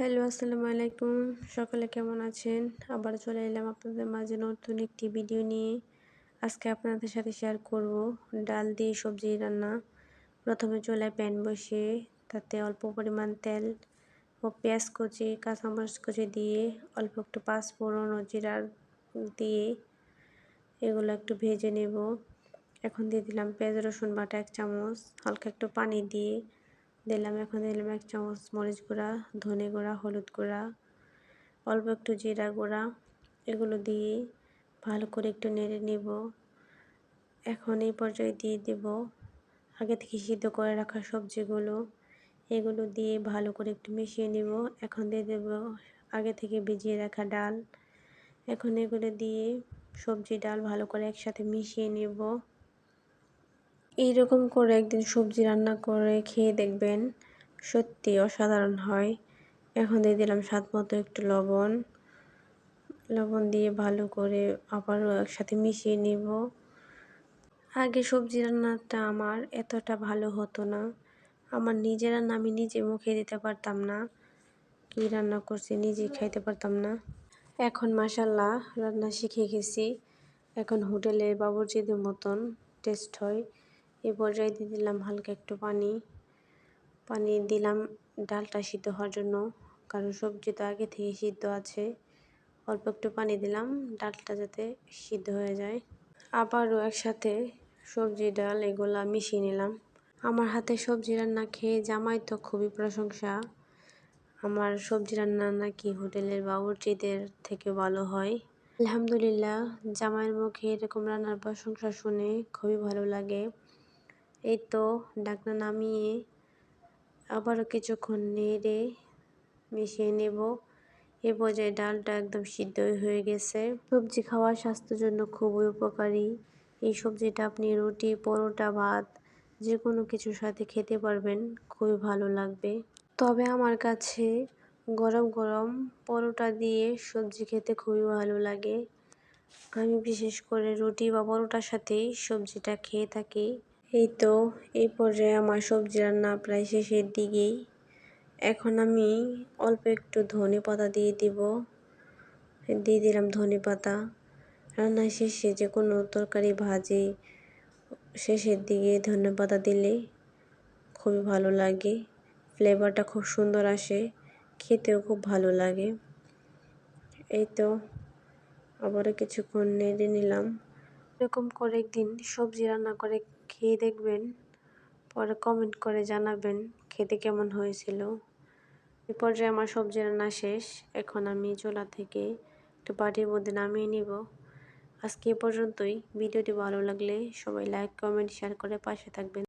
Hello, আসসালামু আলাইকুম। সকলে কেমন আছেন? আবার চলে এলাম আপনাদের মাঝে নতুন একটি ভিডিও নিয়ে। আজকে আপনাদের সাথে শেয়ার করব ডাল দিয়ে সবজি রান্না। প্রথমে চলে প্যান বসিয়ে তাতে অল্প পরিমাণ তেল ও পেঁয়াজ কুচি, কাঁচামরিচ কুচি দিয়ে অল্প একটু পাঁচফোড়ন ও জিরা দিয়ে এগুলো একটু ভেজে নেব। এখন দিয়ে দিলাম পেঁয়াজ রসুন বাটা এক চামচ, হালকা একটু পানি দিয়ে দিলাম, এখন দিলাম এক চামচ মরিচ গুঁড়া, ধনে গুঁড়া, হলুদ গুঁড়া, অল্প একটু জিরা গুঁড়া, এগুলো দিয়ে ভালো করে একটু নেড়ে নেব। এখন এই পর্যায়ে দিয়ে দেব আগে থেকে সিদ্ধ করে রাখা সবজিগুলো, এগুলো দিয়ে ভালো করে একটু মিশিয়ে নেব। এখন দিয়ে দেব আগে থেকে ভিজিয়ে রাখা ডাল। এখন এগুলো দিয়ে সবজি ডাল ভালো করে একসাথে মিশিয়ে নেব। এইরকম করে একদিন সবজি রান্না করে খেয়ে দেখবেন সত্যি অসাধারণ হয়। এখন দিয়ে দিলাম স্বাদ মতো একটু লবণ। লবণ দিয়ে ভালো করে আবারও একসাথে মিশিয়ে নিব। আগে সবজি রান্নাটা আমার এতটা ভালো হতো না। আমার নিজের রান্না আমি নিজে মুখে দিতে পারতাম না। কি রান্না করছি নিজে খাইতে পারতাম না। এখন মাসাল্লাহ রান্না শিখে গেছি। এখন হোটেলের বাবুর্চিদের মতন টেস্ট হয়। এ পর্যায়ে দিয়ে দিলাম হালকা একটু পানি। পানি দিলাম ডালটা সিদ্ধ হওয়ার জন্য, কারণ সবজি তো আগে থেকে সিদ্ধ আছে। অল্প একটু পানি দিলাম, ডালটা যাতে সিদ্ধ হয়ে যায়। আবারও একসাথে সবজি, ডাল এগুলা মিশিয়ে নিলাম। আমার হাতে সবজি রান্না খেয়ে জামাই তো খুবই প্রশংসা। আমার সবজি রান্না নাকি হোটেলের বাবুর্চিদের থেকে ভালো হয়। আলহামদুলিল্লাহ, জামাইয়ের মুখে এরকম রান্নার প্রশংসা শুনে খুবই ভালো লাগে। এই তো ডাকনা নামিয়ে আবারও কিছুক্ষণ নেড়ে মিশিয়ে নেব। এ পর্যায়ে ডালটা একদম সিদ্ধ হয়ে গেছে। সবজি খাওয়া স্বাস্থ্যের জন্য খুবই উপকারী। এই সবজিটা আপনি রুটি, পরোটা, ভাত যে কোনো কিছুর সাথে খেতে পারবেন, খুবই ভালো লাগবে। তবে আমার কাছে গরম গরম পরোটা দিয়ে সবজি খেতে খুবই ভালো লাগে। আমি বিশেষ করে রুটি বা পরোটার সাথেই সবজিটা খেয়ে থাকি। এই তো, এই পর্যায়ে আমার সবজি রান্না প্রায় শেষের দিকেই। এখন আমি অল্প একটু ধনে পাতা দিয়ে দিব। দিয়ে দিলাম ধনে পাতা। রান্না শেষে যে কোনো তরকারি ভাজি শেষের দিকে ধনে পাতা দিলে খুবই ভালো লাগে। ফ্লেভারটা খুব সুন্দর আসে, খেতেও খুব ভালো লাগে। এই তো, আবারও কিছুক্ষণ নেড়ে নিলাম। এরকম করে একদিন সবজি রান্না করে খেয়ে দেখবেন, পরে কমেন্ট করে জানাবেন খেতে কেমন হয়েছিল। এ পর্যায়ে আমার সবজি রান্না শেষ, এখন আমি চোলা থেকে একটু বাটির মধ্যে নামিয়ে নিব। আজকে এ পর্যন্তই, ভিডিওটি ভালো লাগলে সবাই লাইক কমেন্ট শেয়ার করে পাশে থাকবেন।